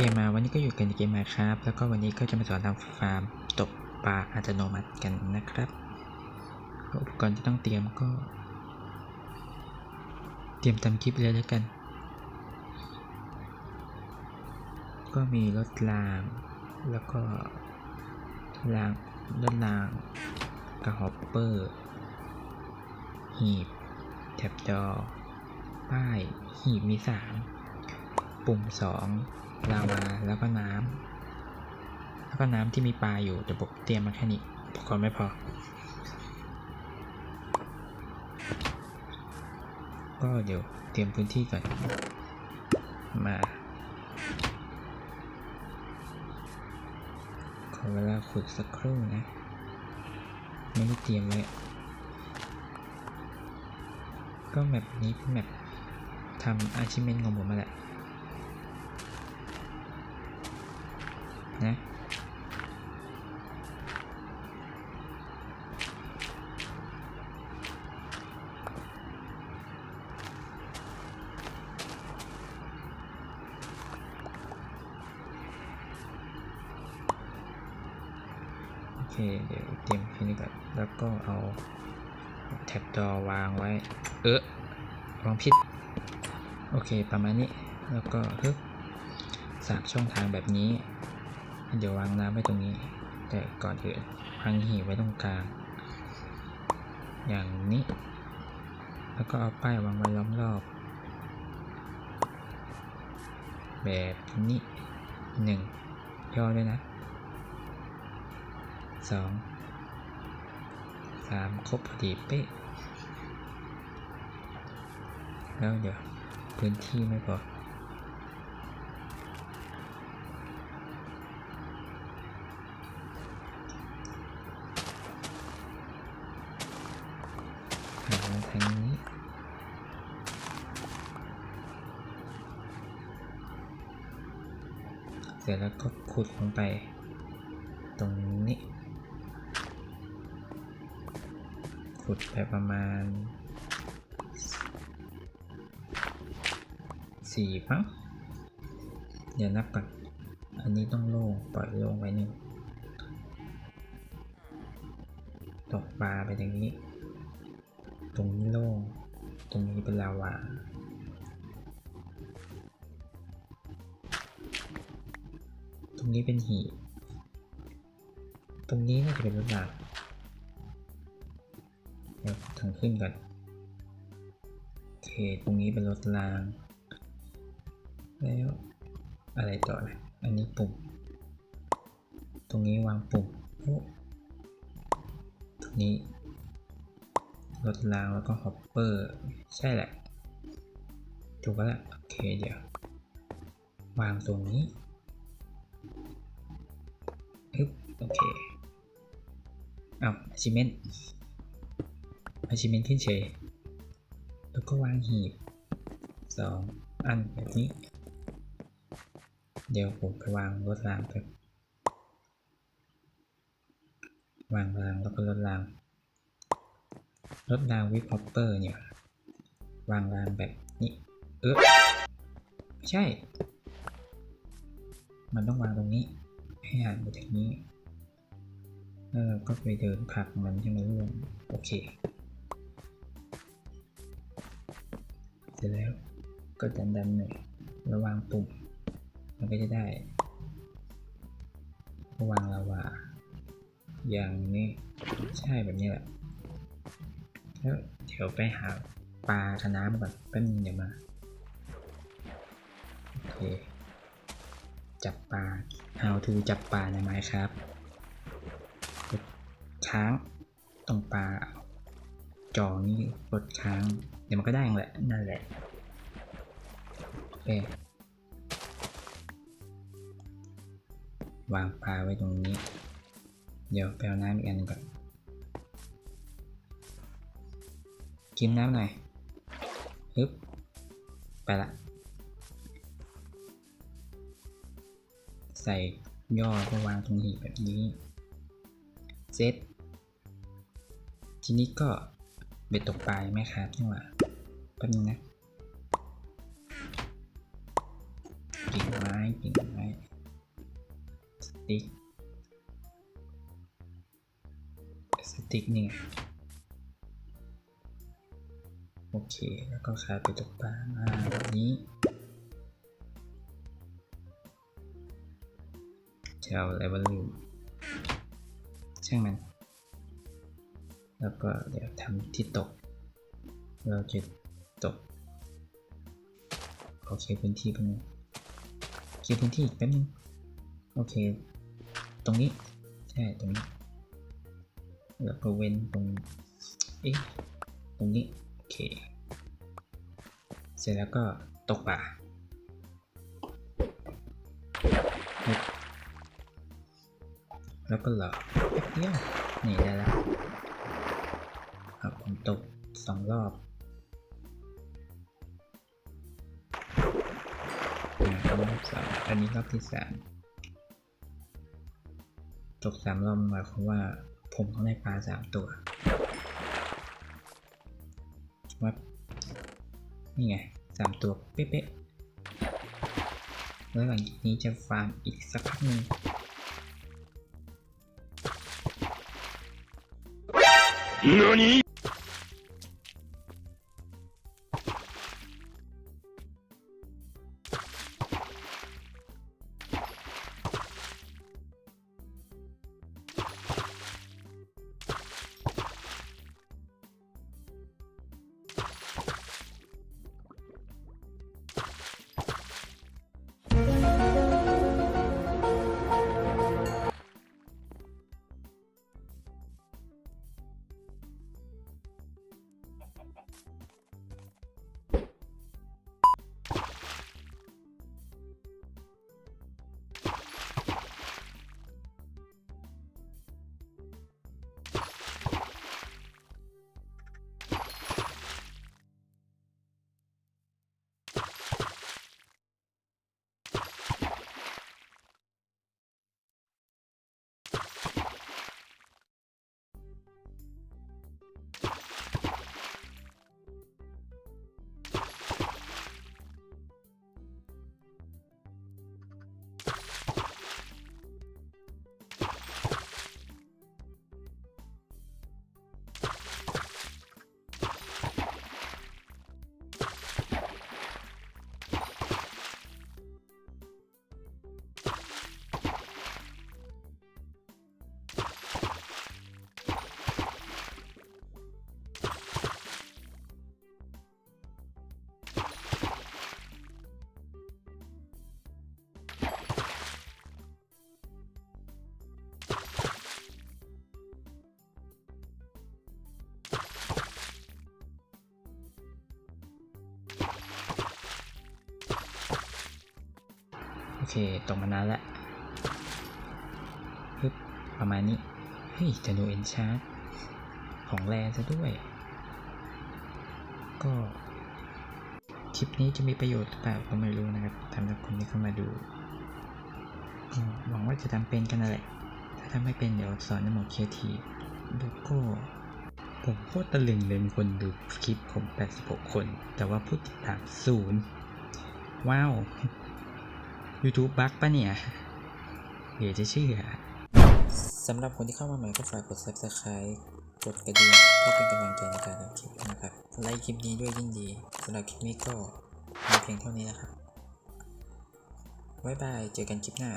เคมาวันนี้ก็อยู่กันในเกมมาครับ แล้วก็วันนี้ก็จะมาสอนทำฟาร์มตกปลาอัตโนมัติกันนะครับอุปกรณ์ที่ต้องเตรียมก็ เตรียมทำคลิปเลยแล้วกัน ก็มีรถราง แล้วก็รางรถรางกระหอบเปอร์ หีบ แท็บจอ ป้าย หีบมีสามปุ่มสอง ลาวา แล้วก็น้ำแล้วก็น้ำที่มีปลาอยู่แต่ผมเตรียมมาแค่นี้อุปกรณ์ไม่พอ ก็เดี๋ยวเตรียมพื้นที่ก่อน มา ขอเวลาขุดสักครู่นะ ไม่ได้เตรียมเลยก็แมปนี้เป็นแมปทำอาชิเมนของผมมาแหละ เคเดี๋ยวเตรียมแค่นี้ก่อน แล้วก็เอาแท็บจอวางไว้ เออวางผิด โอเค ประมาณนี้ แล้วก็ฮึบสามช่องทางแบบนี้ เดี๋ยววางน้ำไว้ตรงนี้ แต่ก่อนอื่นวางหีไว้ตรงกลาง อย่างนี้ แล้วก็เอาป้ายวางไว้ล้อมรอบ แบบนี้หนึ่งย่อด้วยนะ สองสามครบพอดีเป๊ะ แล้วเดี๋ยวพื้นที่ไม่พอหันมาทางนี้เสร็จแล้วก็ขุดลงไป ตรงนี้ ขุดไปประมาณสี่มั้งเดี๋ยวนับก่อน อันนี้ต้องโล่งปล่อยโล่งไว้หนึ่งตกปลาไปอย่างนี้ ตรงนี้โล่ง ตรงนี้เป็นลาวาตรงนี้เป็นหีตรงนี้น่าจะเป็นรถรางเดี๋ยว ทางขึ้นก่อนโอเคตรงนี้เป็นรถราง แล้วอะไรต่อนะอันนี้ปุ่ม ตรงนี้วางปุ่มตรงนี้รถรางแล้วก็ฮอปเปอร์ใช่แหละถูกแล้วโอเคเดี๋ยว วางตรงนี้ฮึบโอเคเอาชิเมน อาชิเมนขึ้นเฉย แล้วก็วางหีบสองอันแบบนี้ เดี๋ยวผมไปวางรถรางครับวางรางแล้วก็รถรางรถรางวิปฮอปเปอร์เนี่ย วางรางแบบนี้ เออไม่ใช่ มันต้องวางตรงนี้ ให้หันไปทางนี้แล้วเราก็ไปเดินผักมันให้มันร่วงโอเค เสร็จแล้วก็ดันดันหน่อยระวางปุ่ม มันก็จะได้วางลาวาอย่างนี้ใช่แบบนี้แหละแล้วเดี๋ยวไปหาปลากับน้ำก่อนแป๊บนึงเดี๋ยวมาโอเคจับปลา how to จับปลาในไม้ครับกดค้างตรงปลาจอนี่กดค้าง เดี๋ยวมันก็ได้เองแหละ นั่นแหละ โอเควางปลาไว้ตรงนี้ เดี๋ยวไปเอาน้ำอีกอันนึงก่อน กินน้ำหน่อยฮึบไปละ ใส่ย่อก็วางตรงหีบแบบนี้ เซตทีนี้ก็เบ็ดตกปลาไหมครับนี่หว่า แป๊บนึงนะกิ่งไม้กิ่งไม้สติ๊กสติ๊กนี่ไงโอเค แล้วก็คาไปตกปลามาแบบนี้จะเอาอะไรวะลืมช่างมัน แล้วก็เดี๋ยวทำที่ตก เราจะ ตกโอเคพื้นที่เป็นงเคลียร์พื้นที่อีกแป๊บนึงโอเค ตรงนี้ใช่ตรงนี้แล้วก็เว้นตรงเอ๊ะตรงนี้โอเค เสร็จแล้วก็ตกป่าแล้วก็เหลอแป๊บเดียวนี่ได้แล้วครับผมตกสองรอบ รอบสองอันนี้รอบที่สามตกสามรอบหมายความว่า ผมต้องได้ปลาสามตัววัดนี่ไงสามตัวเป๊ะๆแล้วหลังจากนี้จะฟาร์มอีกสักพักหนึ่ง何 เคตกมานานแล้วปึ๊บประมาณนี้ เฮ้ยจะดูเอนชาร์ดของแรซะด้วย ก็คลิปนี้จะมีประโยชน์หรือเปล่าก็ไม่รู้นะครับสำหรับคนที่เข้ามาดูก็หวังว่าจะทำเป็นกันนั่นแหละ ถ้าทำไม่เป็นเดี๋ยวสอนในหมดเคทีแล้วก็ผมโคตรตะลึงเลยมีคนดูคลิปผม 86 คน แต่ว่าผู้ติดตามศูนย์ว้าว YouTube บั๊กปะเนี่ยเดี๋ยวจะเชื่อสำหรับคนที่เข้ามาใหม่ก็ฝากกด Subscribe กดกระดิ่งเพื่อเป็นกำลังใจในการทำคลิปนะครับไลค์คลิปนี้ด้วยยิ่งดีสำหรับคลิปนี้ก็มีเพียงเท่านี้นะครับบ๊ายบาย เจอกันคลิปหน้า